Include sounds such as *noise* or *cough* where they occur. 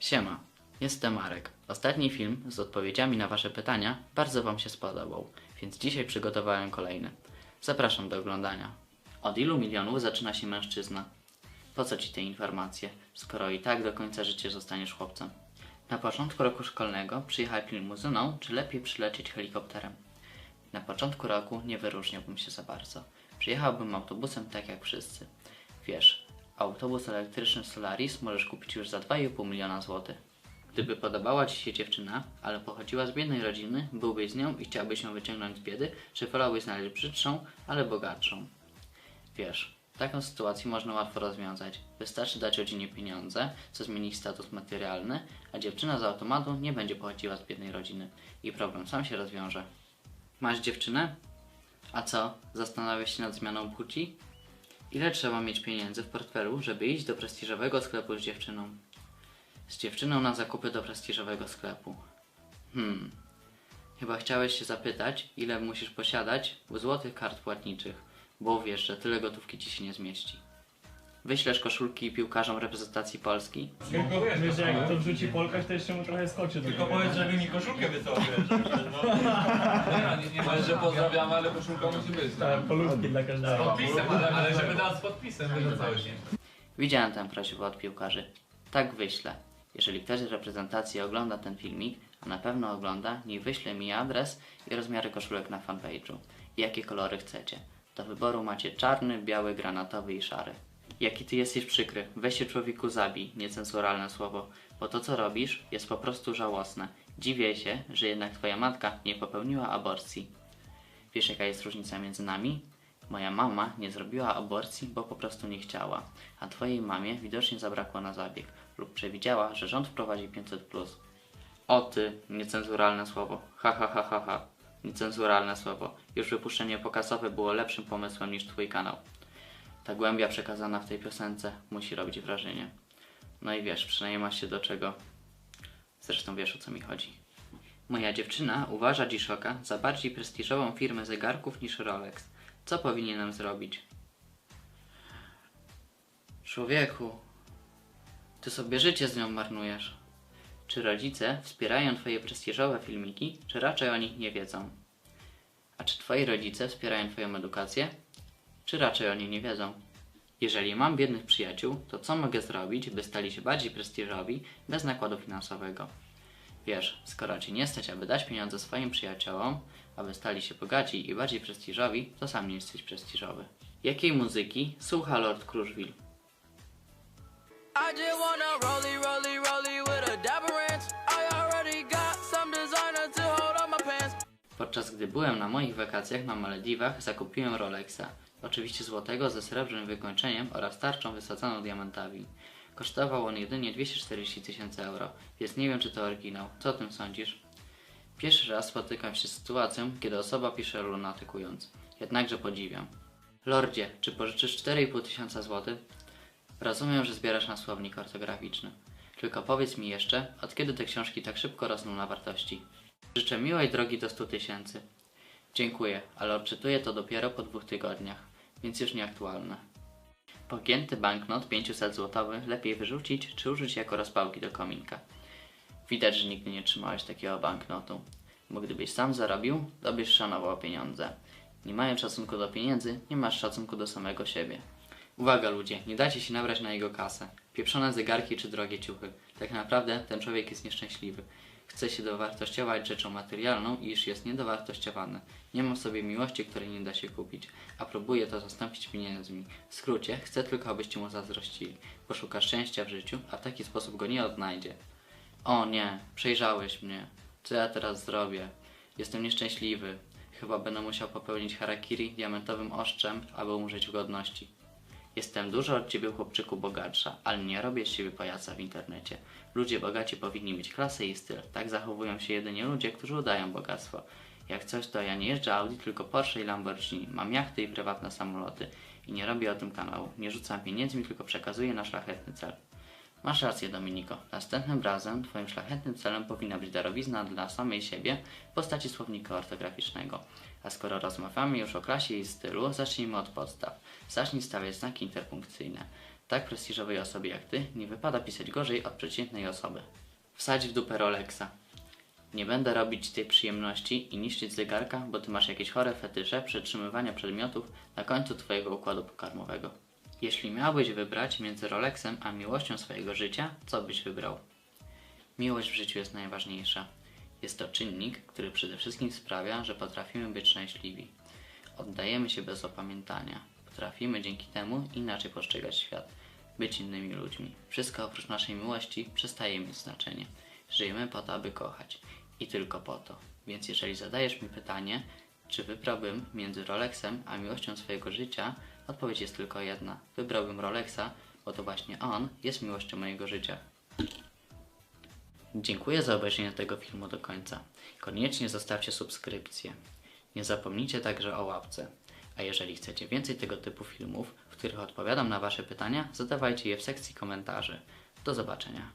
Siema, jestem Marek. Ostatni film z odpowiedziami na Wasze pytania bardzo Wam się spodobał, więc dzisiaj przygotowałem kolejny. Zapraszam do oglądania. Od ilu milionów zaczyna się mężczyzna? Po co Ci te informacje, skoro i tak do końca życia zostaniesz chłopcem? Na początku roku szkolnego przyjechać limuzyną, czy lepiej przylecieć helikopterem? Na początku roku nie wyróżniałbym się za bardzo. Przyjechałbym autobusem tak jak wszyscy. Wiesz, autobus elektryczny Solaris możesz kupić już za 2,5 miliona złotych. Gdyby podobała Ci się dziewczyna, ale pochodziła z biednej rodziny, byłbyś z nią i chciałbyś ją wyciągnąć z biedy, czy wolałbyś znaleźć brzydszą, ale bogatszą? Wiesz, taką sytuację można łatwo rozwiązać. Wystarczy dać rodzinie pieniądze, co zmieni status materialny, a dziewczyna z automatu nie będzie pochodziła z biednej rodziny i problem sam się rozwiąże. Masz dziewczynę? A co, zastanawiasz się nad zmianą płci? Ile trzeba mieć pieniędzy w portfelu, żeby iść do prestiżowego sklepu z dziewczyną? Z dziewczyną na zakupy do prestiżowego sklepu. Hmm. Chyba chciałeś się zapytać, ile musisz posiadać złotych kart płatniczych, bo wiesz, że tyle gotówki ci się nie zmieści. Wyślesz koszulki piłkarzom reprezentacji Polski? Tylko wiesz, że jak to wrzuci Polkach, to jeszcze mu trochę skoczy Tylko powiedz, żeby mi koszulkę wysłał, *laughs* wiesz. Nie, nie ma, że pozdrawiamy, ale koszulka musi być. Tak, polutki dla Z każdego. podpisem, ale, ale żeby dał z podpisem, chodzi. Widziałem tę prośbę od piłkarzy. Tak wyślę. Jeżeli ktoś z reprezentacji ogląda ten filmik, a na pewno ogląda, niech wyśle mi adres i rozmiary koszulek na fanpage'u. I jakie kolory chcecie. Do wyboru macie czarny, biały, granatowy i szary. Jaki ty jesteś przykry. Weź się człowieku zabij, niecenzuralne słowo. Bo to co robisz jest po prostu żałosne. Dziwię się, że jednak twoja matka nie popełniła aborcji. Wiesz jaka jest różnica między nami? Moja mama nie zrobiła aborcji, bo po prostu nie chciała, a twojej mamie widocznie zabrakło na zabieg lub przewidziała, że rząd wprowadzi 500+. O ty, niecenzuralne słowo. Ha ha ha ha ha. Niecenzuralne słowo. Już wypuszczenie pokazowe było lepszym pomysłem niż twój kanał. Ta głębia przekazana w tej piosence musi robić wrażenie. No i wiesz, przynajmniej masz się do czego. Zresztą wiesz o co mi chodzi. Moja dziewczyna uważa G-Shocka za bardziej prestiżową firmę zegarków niż Rolex. Co powinienem zrobić? Człowieku, ty sobie życie z nią marnujesz. Czy rodzice wspierają twoje prestiżowe filmiki, czy raczej o nich nie wiedzą? A czy twoi rodzice wspierają twoją edukację, czy raczej o nie wiedzą? Jeżeli mam biednych przyjaciół, to co mogę zrobić, by stali się bardziej prestiżowi bez nakładu finansowego? Wiesz, skoro ci nie stać, aby dać pieniądze swoim przyjaciołom, aby stali się bogaci i bardziej prestiżowi, to sam nie jesteś prestiżowy. Jakiej muzyki słucha Lord Kruszwil? Podczas gdy byłem na moich wakacjach na Malediwach, zakupiłem Rolexa. Oczywiście złotego ze srebrnym wykończeniem oraz tarczą wysadzoną diamentami. Kosztował on jedynie 240 tysięcy euro, więc nie wiem czy to oryginał. Co o tym sądzisz? Pierwszy raz spotykam się z sytuacją, kiedy osoba pisze lunatykując. Jednakże podziwiam. Lordzie, czy pożyczysz 4,5 tysiąca złotych? Rozumiem, że zbierasz na słownik ortograficzny. Tylko powiedz mi jeszcze, od kiedy te książki tak szybko rosną na wartości? Życzę miłej drogi do 100 tysięcy. Dziękuję, ale odczytuję to dopiero po dwóch tygodniach, więc już nieaktualne. Pogięty banknot 500 złotowy lepiej wyrzucić czy użyć jako rozpałki do kominka. Widać, że nigdy nie trzymałeś takiego banknotu, bo gdybyś sam zarobił, to byś szanował pieniądze. Nie mając szacunku do pieniędzy, nie masz szacunku do samego siebie. Uwaga ludzie, nie dajcie się nabrać na jego kasę. Pieprzone zegarki czy drogie ciuchy. Tak naprawdę ten człowiek jest nieszczęśliwy. Chce się dowartościować rzeczą materialną i już jest niedowartościowany. Nie ma w sobie miłości, której nie da się kupić, a próbuje to zastąpić pieniędzmi. W skrócie, chce tylko, abyście mu zazdrościli, bo szuka szczęścia w życiu, a w taki sposób go nie odnajdzie. O nie, przejrzałeś mnie. Co ja teraz zrobię? Jestem nieszczęśliwy. Chyba będę musiał popełnić harakiri diamentowym oszczem, aby umrzeć w godności. Jestem dużo od ciebie, chłopczyku, bogatsza, ale nie robię z ciebie pajaca w internecie. Ludzie bogaci powinni mieć klasę i styl. Tak zachowują się jedynie ludzie, którzy udają bogactwo. Jak coś, to ja nie jeżdżę Audi, tylko Porsche i Lamborghini. Mam jachty i prywatne samoloty. I nie robię o tym kanału. Nie rzucam pieniędzmi, tylko przekazuję na szlachetny cel. Masz rację, Dominiko. Następnym razem twoim szlachetnym celem powinna być darowizna dla samej siebie w postaci słownika ortograficznego. A skoro rozmawiamy już o klasie i stylu, zacznijmy od podstaw. Zacznij stawiać znaki interpunkcyjne. Tak prestiżowej osobie jak ty nie wypada pisać gorzej od przeciętnej osoby. Wsadź w dupę Rolexa. Nie będę robić tej przyjemności i niszczyć zegarka, bo ty masz jakieś chore fetysze przetrzymywania przedmiotów na końcu twojego układu pokarmowego. Jeśli miałbyś wybrać między Rolexem a miłością swojego życia, co byś wybrał? Miłość w życiu jest najważniejsza. Jest to czynnik, który przede wszystkim sprawia, że potrafimy być szczęśliwi. Oddajemy się bez opamiętania. Potrafimy dzięki temu inaczej postrzegać świat, być innymi ludźmi. Wszystko oprócz naszej miłości przestaje mieć znaczenie. Żyjemy po to, aby kochać. I tylko po to. Więc jeżeli zadajesz mi pytanie, czy wybrałbym między Rolexem a miłością swojego życia, odpowiedź jest tylko jedna. Wybrałbym Rolexa, bo to właśnie on jest miłością mojego życia. Dziękuję za obejrzenie tego filmu do końca. Koniecznie zostawcie subskrypcję. Nie zapomnijcie także o łapce. A jeżeli chcecie więcej tego typu filmów, w których odpowiadam na Wasze pytania, zadawajcie je w sekcji komentarzy. Do zobaczenia.